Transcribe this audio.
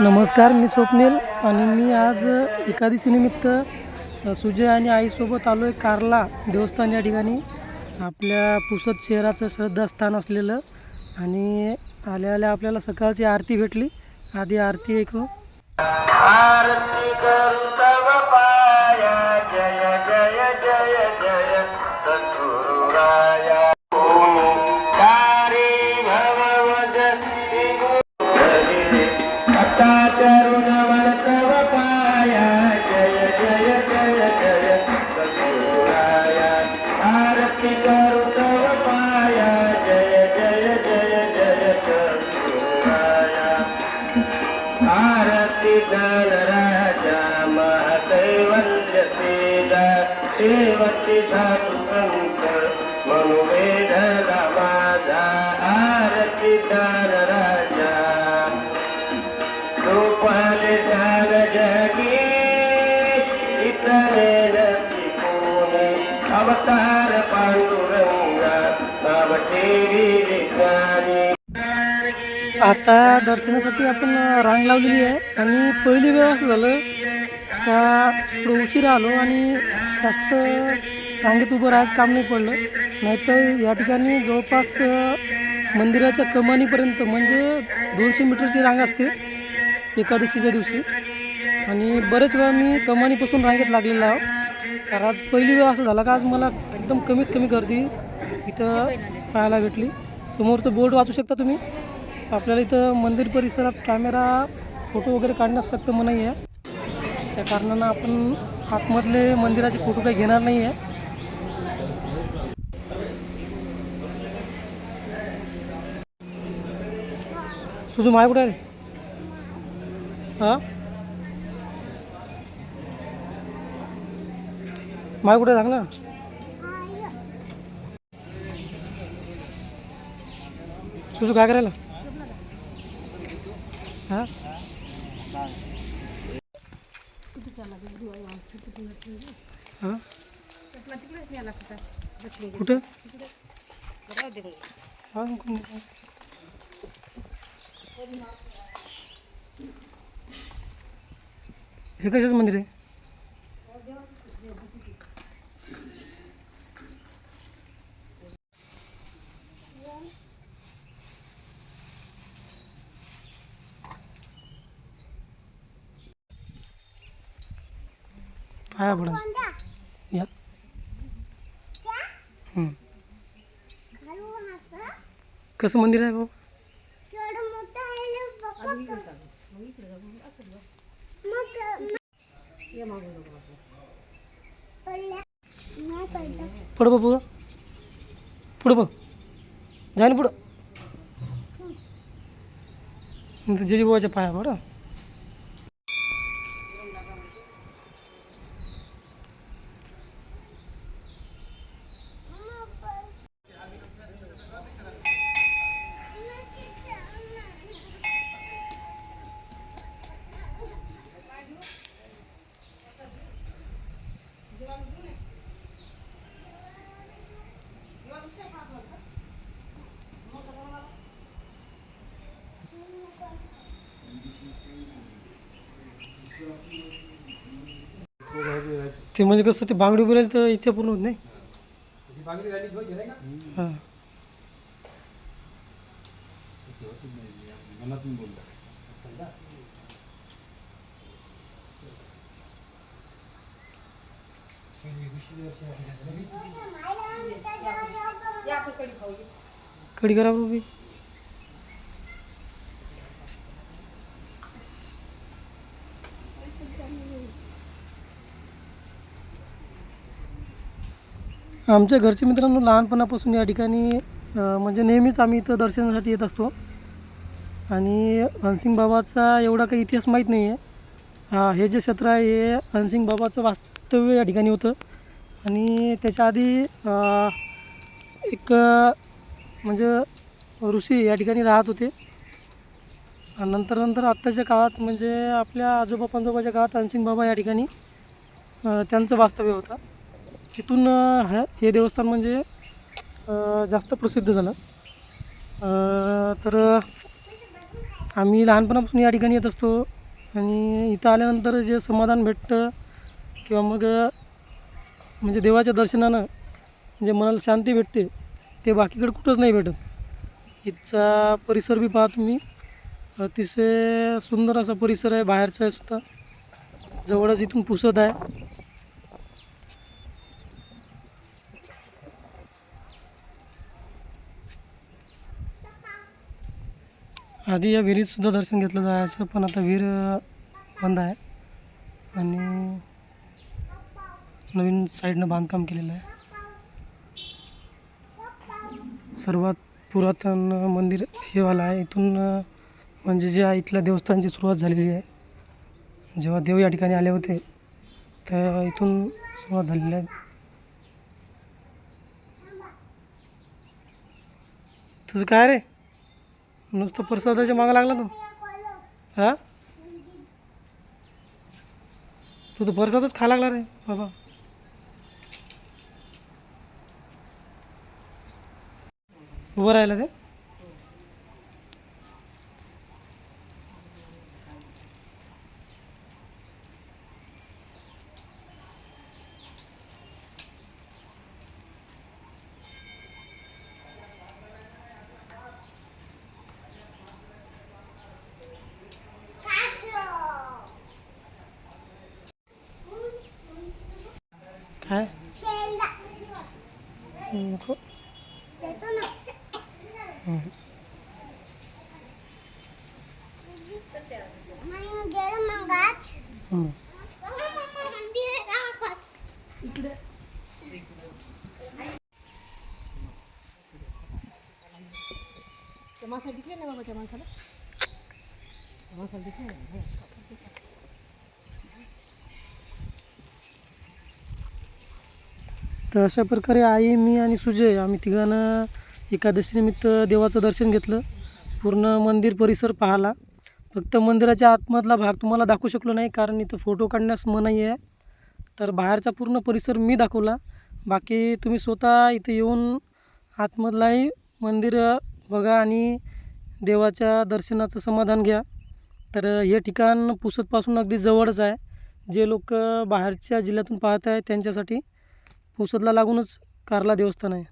नमस्कार मी स्वप्नील आणि मी आज एकादशीनिमित्त सुजय आणि आईसोबत आलो आहे कारला देवस्थान या ठिकाणी. आपल्या पुसद शहराचं श्रद्धास्थान असलेलं आणि आल्या आल्या आपल्याला सकाळची आरती भेटली. आधी आरती ऐकू. आरती आरती राजा महदैवल्य सेदा सेवती धातु संत मनुवेद माझा आरती राजा गोपाल जाग जगी इतरे नती कोणी अवतार पांडुरंगा नाव ठेवी आता दर्शनासाठी आपण रांग लावलेली आहे. आणि पहिली वेळ असं झालं का थोडं उशीर आलो आणि जास्त रांगेत उभं राहायचं काम नाही पडलं. नाहीतर या ठिकाणी जवळपास मंदिराच्या कमानीपर्यंत म्हणजे दोनशे मीटरची रांग असते एकादशीच्या दिवशी. आणि बरेच वेळा मी कमानीपासून रांगेत लागलेला आहे. तर आज पहिली वेळ असं झाला का आज मला एकदम कमीत कमी गर्दी इथं पाहायला भेटली. समोरचं बोर्ड वाचू शकता तुम्ही? आपल्याला इथं मंदिर परिसरात कॅमेरा फोटो वगैरे काढण्यास सक्त मनाई आहे त्या कारणानं आपण आतमधले मंदिराचे फोटो काही घेणार नाही आहे सुजू माय कुठे रे? हां? माय कुठे सांग ना. सुजू काय करायला? हां? हां? कुठं? हां हे कशाचं मंदिर आहे? पाया पडायचं या. कसं मंदिर आहे बाबा? पुढं बघ पुढं. पुढं बघ. जा ना पुढं. जेजीबाबाच्या पाया बरं. ते म्हणजे कसं ते बांगडी राहिली तर इच्छा पूर्ण होत नाही? हां. कडी करा बरं उभी आमच्या घरचे मित्रांनो लहानपणापासून या ठिकाणी म्हणजे नेहमीच आम्ही इथं दर्शनासाठी येत असतो. आणि हनसिंग बाबाचा एवढा काही इतिहास माहीत नाही आहे. हे जे क्षेत्र आहे हे हनसिंग बाबाचं वास्तव्य या ठिकाणी होतं. आणि त्याच्या आधी एक म्हणजे ऋषी या ठिकाणी राहत होते. नंतर नंतर आत्ताच्या काळात म्हणजे आपल्या आजोबा पंजोबाच्या काळात हनसिंग बाबा या ठिकाणी त्यांचं वास्तव्य होतं. तिथून अ, हे देवस्थान म्हणजे जास्त प्रसिद्ध झालं. तर आम्ही लहानपणापासून या ठिकाणी येत असतो आणि इथं आल्यानंतर जे समाधान भेटतं किंवा मग म्हणजे देवाच्या दर्शनानं जे मनाला शांती भेटते ते बाकीकडे कुठंच नाही भेटत. इथचा परिसर बी पाहा तुम्ही. अतिशय सुंदर असा परिसर आहे बाहेरचा आहे सुद्धा. जवळच इथून पुसत आहे. आधी या विहिरीतसुद्धा दर्शन घेतलं जायचं पण आता विहीर बंद आहे. आणि नवीन साईडनं बांधकाम केलेलं आहे. सर्वात पुरातन मंदिर हे वाला आहे. इथून म्हणजे जे इथल्या देवस्थानची सुरुवात झालेली आहे जेव्हा देव या ठिकाणी आले होते तर इथून सुरुवात झालेली आहे. तुझं काय रे? नुसतं प्रसादाच्या मागं लागला तू हा? तू तर प्रसादच खा लागला रे बाबा. उभं राहिलं ते. काय नको हं. हं. तर अशा प्रकारे आई मी आणि सुजय आम्ही तिघानं एकादशीनिमित्त देवाचं दर्शन घेतलं. पूर्ण मंदिर परिसर पाहिला. फक्त मंदिराच्या आतमधला भाग तुम्हाला दाखवू शकलो नाही कारण इथं फोटो काढण्यास मनाई आहे. तर बाहेरचा पूर्ण परिसर मी दाखवला. बाकी तुम्ही स्वतः इथं येऊन आतमधलाही मंदिर बघा आणि देवाच्या दर्शनाचं समाधान घ्या. तर हे ठिकाण पुसदपासून अगदी जवळच आहे. जे लोक बाहेरच्या जिल्ह्यातून पाहत आहे त्यांच्यासाठी पुसदला लागूनच कार्ला देवस्थान आहे.